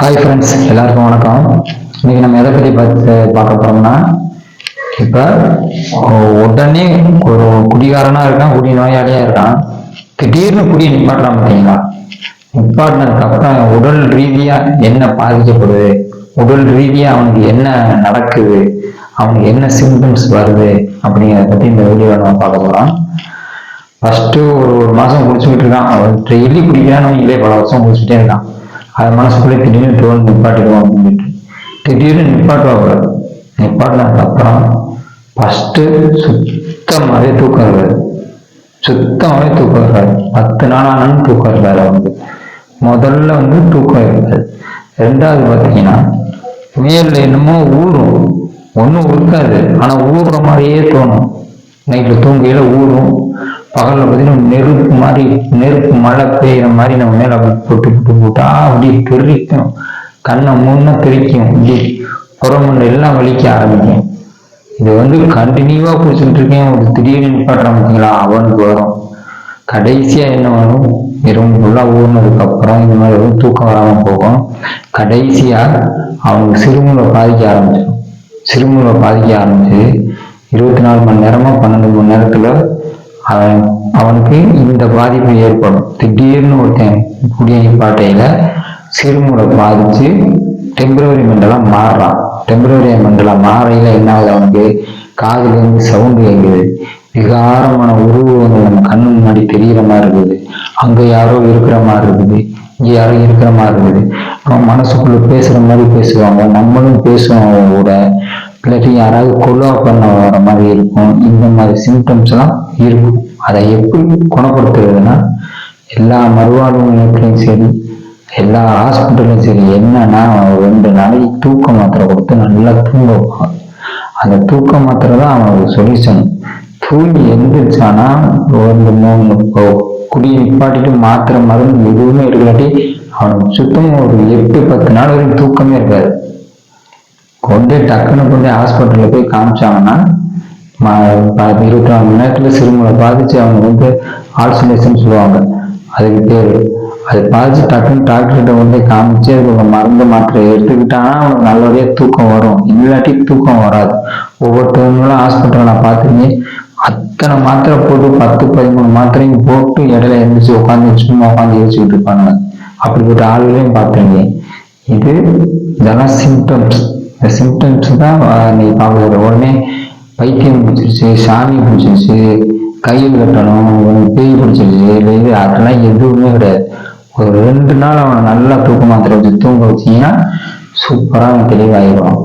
Hi friends எல்லாருக்கும் வணக்கம். இன்னைக்கு நம்ம எதை பற்றி பார்த்து பார்க்க போறோம்னா இப்போ உடனே ஒரு குடிகாரனா இருக்கான் குடி நோயாளியா இருக்கான். திடீர்னு குடியை நிப்பாட்டுறான் பார்த்தீங்களா? நிப்பாட்டினதுக்கு அப்புறம் உடல் ரீதியா என்ன பாதிக்கப்படுது? உடல் ரீதியா அவனுக்கு என்ன நடக்குது? அவனுக்கு என்ன சிம்டம்ஸ் வருது? அப்படிங்கிறத பத்தி இந்த வீடியோ நம்ம பார்க்க போறோம். ஃபர்ஸ்ட் ஒரு ஒரு மாசம் குடிச்சுக்கிட்டு இருக்கான். அவன் டெய்லி குடிக்கிறான்னு இல்லையே பல வருஷம் குடிச்சுட்டே இருக்கான். அது மனசுக்குள்ளே திடீர்னு தோல் நிப்பாட்டிடுவோம் அப்படின்ட்டு. திடீர்னு நிப்பாட்டுவாங்க நிப்பாட்டினதுக்கு அப்புறம் ஃபர்ஸ்ட் சுத்தமாகவே தூக்கம் இருக்காது சுத்தமாகவே தூக்கம் இருக்காது பத்து நாள் ஆனாலும் தூக்கம் இருக்காது அவனுக்கு முதல்ல வந்து தூக்கம் இருக்காது ரெண்டாவது பார்த்தீங்கன்னா மேலில் என்னமோ ஊறும். ஒன்றும் இருக்காது ஆனால் ஊறுற மாதிரியே தோணும். நைட்டில் தூங்கையில் ஊறும். பகலில் பார்த்தீங்கன்னா நெருப்பு மாதிரி நெருப்பு மழை பெய்யுற மாதிரி நம்ம மேலே அப்படி போட்டு போட்டு போட்டா அப்படியே தெரிக்கும் கண்ணை முன்ன தெரிக்கும் இப்படி புறமண்டை எல்லாம் வலிக்க ஆரம்பிக்கும். இது வந்து கண்டினியூவாக குடிச்சுட்டு இருக்கேன். ஒரு திடீர்னு நிப்பாட்டுறான் பார்த்தீங்களா அவனுக்கு வரும் கடைசியாக என்ன வரும்? வெறும் ஃபுல்லாக ஊறினதுக்கு அப்புறம் இந்த மாதிரி எதுவும் தூக்கம் வராமல் போகும். கடைசியாக அவனுக்கு சிறுமுறை பாதிக்க ஆரம்பிச்சிடும். சிறுமுறை பாதிக்க ஆரம்பிச்சு இருபத்தி நாலு மணி நேரமாக பன்னெண்டு மணி நேரத்தில் அவன் அவனுக்கு இந்த பாதிப்பு ஏற்படும். திடீர்னு ஒருத்தன் குடிய நிப்பாட்டையில சிறுமுறை பாதிச்சு டெம்பரவரி மண்டலம் மாறுறான். டெம்பரவரி மண்டலம் மாறையில என்ன ஆகுது அவனுக்கு? காதுல இருந்து சவுண்டு கேட்குது விகாரமான உருவங்கள் நம்ம கண்ணு முன்னாடி தெரிகிற மாதிரி இருக்குது. அங்க யாரோ இருக்கிற மாதிரி இருக்குது. இங்க யாரோ இருக்கிற மாதிரி இருக்குது. அவன் மனசுக்குள்ள பேசுற மாதிரி பேசுவாங்க. நம்மளும் பேசுவோம் அவங்க கூட. இல்லாட்டி யாராவது கொலா பண்ண வர மாதிரி இருக்கும். இந்த மாதிரி சிம்டம்ஸ் எல்லாம் இருக்கும் அதை எப்படி குணப்படுத்துறதுன்னா எல்லா மறுவாழ்வுகளுக்கும் சரி எல்லா ஹாஸ்பிட்டலும் சரி என்னன்னா அவன் ரெண்டு நாளைக்கு தூக்க மாத்திரை கொடுத்து நல்லா தூங்க வைப்பான். அந்த தூக்க மாத்திரை தான் அவனுக்கு சொல்யூஷன் தூங்கி எந்திரிச்சானா ஒரு மூணு குடியை நிப்பாட்டிட்டு மாத்திரை மருந்து எதுவுமே இருக்காட்டி அவனுக்கு சுத்தம் ஒரு எட்டு பத்து நாள் வரைக்கும் தூக்கமே இருக்காது. கொண்டு டக்குன்னு கொண்டு ஹாஸ்பிட்டலில் போய் காமிச்சாங்கன்னா இருபத்தி நாலு மணி நேரத்துல சிறுமலை பாதிச்சு அவங்க வந்து ஆல்சனேஷன் சொல்லுவாங்க. அதுக்கு பேர். அது பாதிச்சு டக்குன்னு டாக்டர்கிட்ட வந்து காமிச்சு அதுக்கு மருந்து மாத்திரை எடுத்துக்கிட்டாங்கன்னா அவனுக்கு நல்லபடியா தூக்கம் வரும். இல்லாட்டி தூக்கம் வராது. ஒவ்வொருத்தவங்களும் ஹாஸ்பிட்டல் நான் பார்த்துருக்கேன் அத்தனை மாத்திரை போட்டு பத்து பதிமூணு மாத்திரையும் போட்டு இடையில எழுந்திரிச்சு உட்காந்து சும்மா உட்காந்து யோசிச்சுட்டு இருப்பாங்க அப்படிப்பட்ட ஆளுகளையும் பார்த்துருக்கேன் இது இதெல்லாம் சிம்டம்ஸ் இந்த சிம்டம்ஸ் தான் நீ பார்க்குற உடனே பைத்தியம் பிடிச்சிருச்சு சாமி பிடிச்சிருச்சு கையில் கட்டணும் உனக்கு பேய் பிடிச்சிருச்சு இல்லை இது அதெல்லாம் எதுவுமே கிடையாது. ஒரு ரெண்டு நாள் அவனை நல்லா தூக்க மாத்திரை வச்சு தூங்க வச்சிங்கன்னா சூப்பராக அவன் தெளிவாயிடுவான்.